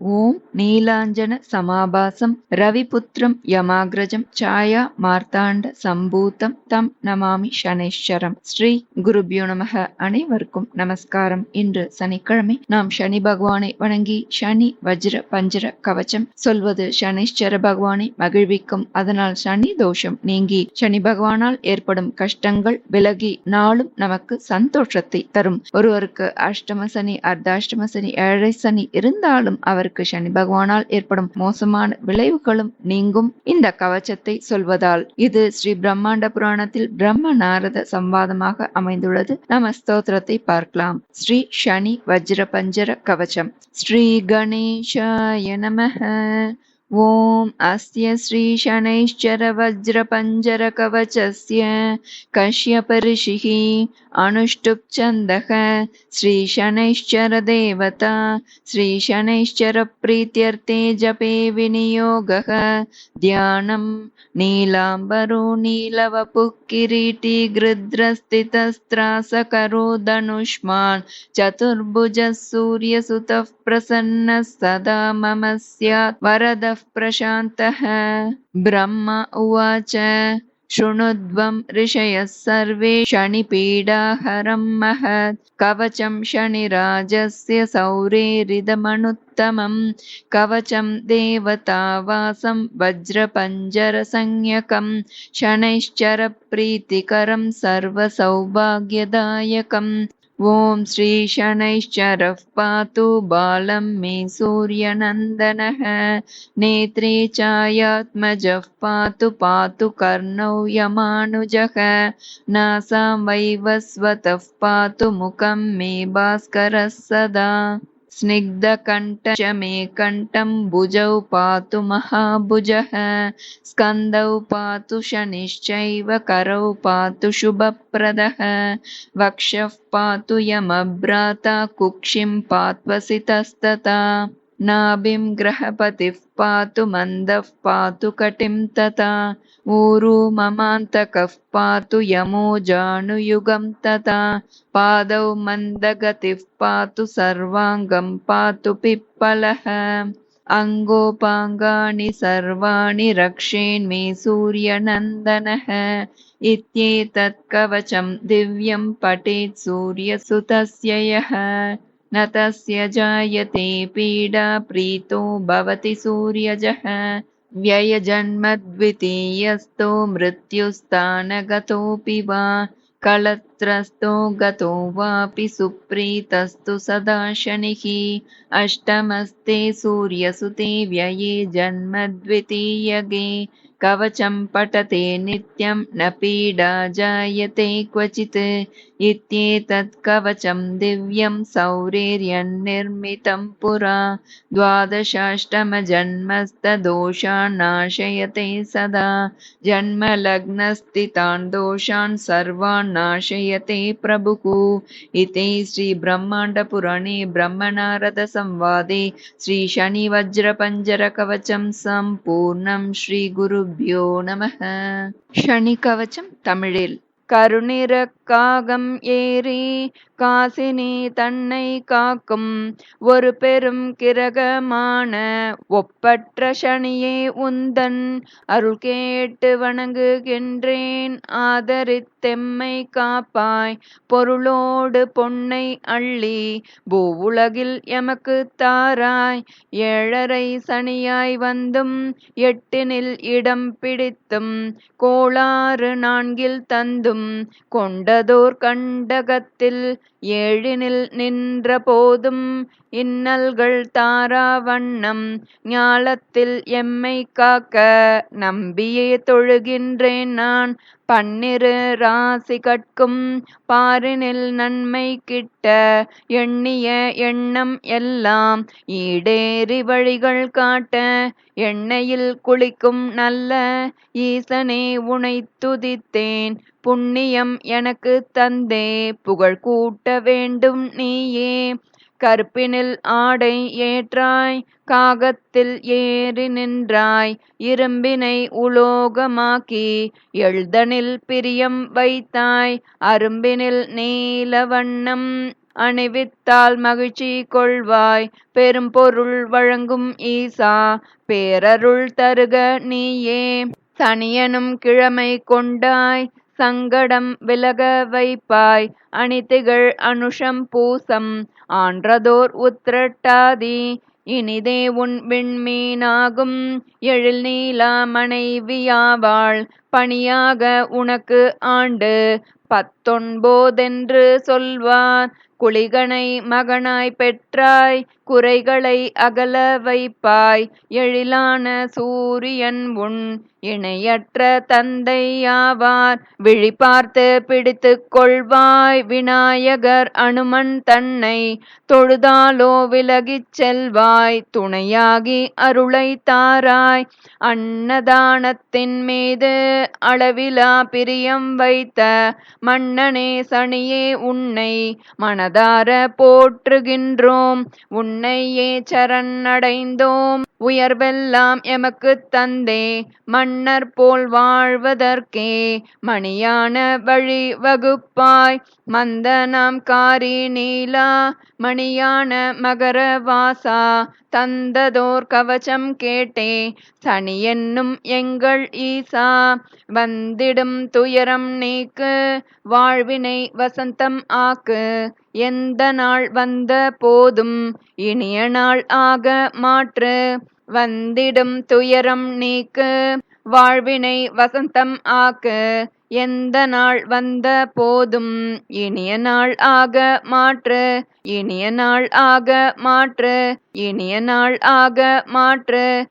ஓம் நீலாஞ்சன சமாபாசம் ரவிபுத்திரம் யமாகிரஜம் சாயா மார்த்தாண்ட சம்பூத்தம் தம் நமாமி சனேஸ்வரம் ஸ்ரீ குருபியோ நமக அனைவருக்கும் நமஸ்காரம் இன்று சனிக்கிழமை நாம் சனி பகவானை வணங்கி சனி வஜ்ர பஞ்சர கவச்சம் சொல்வது சனீஸ்வர பகவானை மகிழ்விக்கும் அதனால் சனி தோஷம் நீங்கி சனி பகவானால் ஏற்படும் கஷ்டங்கள் விலகி நாளும் நமக்கு சந்தோஷத்தை தரும் ஒருவருக்கு அஷ்டம சனி அர்த்தாஷ்டம சனி ஏழை சனி இருந்தாலும் அவர் அவருக்கு சனி பகவானால் ஏற்படும் மோசமான விளைவுகளும் நீங்கும் இந்த கவச்சத்தை சொல்வதால். இது ஸ்ரீ பிரம்மாண்ட புராணத்தில் பிரம்ம நாரத சம்வாதமாக அமைந்துள்ளது. நம ஸ்தோத்திரத்தை பார்க்கலாம். ஸ்ரீ சனி வஜ்ர பஞ்சர கவச்சம். ஸ்ரீ கணேஷாய நமः ॐ अस्य श्रीशनैश्चरवज्रपञ्जरकवचस्य कश्यपऋषिः अनुष्टुप्छन्दः श्रीशनैश्चरदेवता श्रीशनैश्चरप्रीत्यर्थे जपे विनियोगः ध्यानं नीलाम्बरो नीलवपुः किरीटी गृध्रस्थितस्त्रासकरो धनुष्मान् चतुर्भुजः सूर्यसुतः प्रसन्नः सदा मम स्यात् वरदः प्रशान्तः। ब्रह्म उवाच शृणुध्वं ऋषयः सर्वे शनिपीडाहरं महत्। कवचं शनिराजस्य सौरेरिदमनुत्तमं कवचं देवतावासं वज्रपञ्जरसंज्ञकं। शनैश्चरप्रीतिकरं सर्वसौभाग्यदायकम् ॐ श्रीशनैश्चरः पातु बालं मे सूर्यनन्दनः नेत्रे चायात्मजः पातु पातु कर्णौ यमानुजः नासां वैवस्वतः पातु मुखं मे भास्करः सदा स्निग्धकण्ठ मे कण्ठं भुजौ पातु महाभुजः स्कन्दौ पातु शनिश्चैव करौ पातु शुभप्रदः वक्षः पातु यमभ्राता कुक्षिं पात्वसितस्तथा नाभिं ग्रहपतिः पातु मन्दः पातु कटिं तथा ऊरु ममान्तकः पातु यमो जानुयुगं तथा पादौ मन्दगतिः पातु सर्वाङ्गं पातु पिप्पलः। अङ्गोपाङ्गानि सर्वाणि रक्षेन्मे सूर्यनन्दनः। इत्येतत् कवचं दिव्यं पठेत् सूर्यसुतस्य यः न तस्य जायते पीडा प्रीतो भवति सूर्यजः। व्ययजन्मद्वितीयस्थो मृत्युस्थानगतोऽपि वा कलत्रस्थो गतो वापि सुप्रीतस्तु सदा शनिः अष्टमस्ते सूर्यसुते व्यये जन्मद्वितीयगे कवचं पठते नित्यं न पीडा जायते क्वचित्। इत्येतत् कवचं दिव्यं सौरेर्यन्निर्मितं पुरा। द्वादशाष्टमजन्मस्तदोषान् नाशयते सदा। जन्मलग्नस्थितान् दोषान् सर्वान् नाशयते प्रभुः। इति श्रीब्रह्माण्डपुराणे ब्रह्मनारदसंवादे श्रीशनिवज्रपञ्जरकवचं सम्पूर्णं குருபியோ நம ஷனி கவச்சம் தமிழில் கருணிரக்காகம் ஏறி காசினி தன்னை காக்கும் ஒரு பெரும் கிரகமான ஒப்பற்ற சனியே உந்தன் அருள் கேட்டு வணங்குகின்றேன். ஆதரித்தெம்மை காப்பாய் பொருளோடு பொன்னை அள்ளி பூவுலகில் எமக்கு தாராய். ஏழரை சனியாய் வந்தும் எட்டினில் இடம் பிடித்தும் கோளாறு நான்கில் தந்தும் கொண்டதோர் கண்டகத்தில் ஏழினில் நின்ற போதும் இன்னல்கள் தாரா வண்ணம் ஞாலத்தில் எம்மை காக்க நம்பியே தொழுகின்றேன் நான். பன்னிரு ராசி கட்கும் பாரினில் நன்மை கிட்ட எண்ணிய எண்ணம் எல்லாம் ஈடேறி வழிகள் காட்ட எண்ணெயில் குளிக்கும் நல்ல ஈசனே உனை துதித்தேன். புண்ணியம் எனக்கு தந்தே. புகழ் கூட்ட வேண்டும் நீயே. கற்பினில் ஆடை ஏற்றாய் காகத்தில் ஏறி நின்றாய் இரும்பினை உலோகமாக்கி எழுதனில் பிரியம் வைத்தாய் அரும்பினில் நீல வண்ணம் அணிவித்தால் மகிழ்ச்சி கொள்வாய் பெரும் பொருள் வழங்கும் ஈசா பேரருள் தருக நீயே. சனியனும் கிழமை கொண்டாய் சங்கடம் விலக வைப்பாய் அணிதிகள் அனுஷம் பூசம் ஆன்றதோர் உத்திரட்டாதி இனிதே உன் விண்மீனாகும். எழில் நீலா மனைவியாவாள் பணியாக உனக்கு ஆண்டு. பத்தொன்போதென்று சொல்வார் குளிகனை மகனாய் பெற்றாய் குறைகளை அகல வைப்பாய். எழிலான சூரியன் உன் இணையற்ற தந்தையாவார் விழி பார்த்து பிடித்து கொள்வாய். விநாயகர் அனுமன் தன்னை தொழுதாலோ விலகிச் செல்வாய். துணையாகி அருளை தாராய். அன்னதானத்தின் மீது அளவிலா பிரியம் வைத்த மன்னனே சனியே உன்னை மனதார போற்றுகின்றோம். உன்னையே சரணடைந்தோம். உயர்வெல்லாம் எமக்கு தந்தே. மன்னர் போல் வாழ்வதற்கே. மணியான வழி வகுப்பாய். மந்தனாம் காரி நீலா. மணியான மகரவாசா தந்ததோர் கவசம் கேட்டே சனி என்னும் எங்கள் ஈசா வந்திடும் துயரம் நீக்கு வாழ்வினை வசந்தம் ஆக்கு. எந்த நாள் வந்த போதும் இனிய நாள் ஆக மாற்று. வந்திடும் துயரம் நீக்கு வாழ்வினை வசந்தம் ஆக்கு. எந்த நாள் வந்த போதும் இனிய நாள் ஆக மாற்று. இனிய நாள் ஆக மாற்று. இனிய நாள் ஆக மாற்று.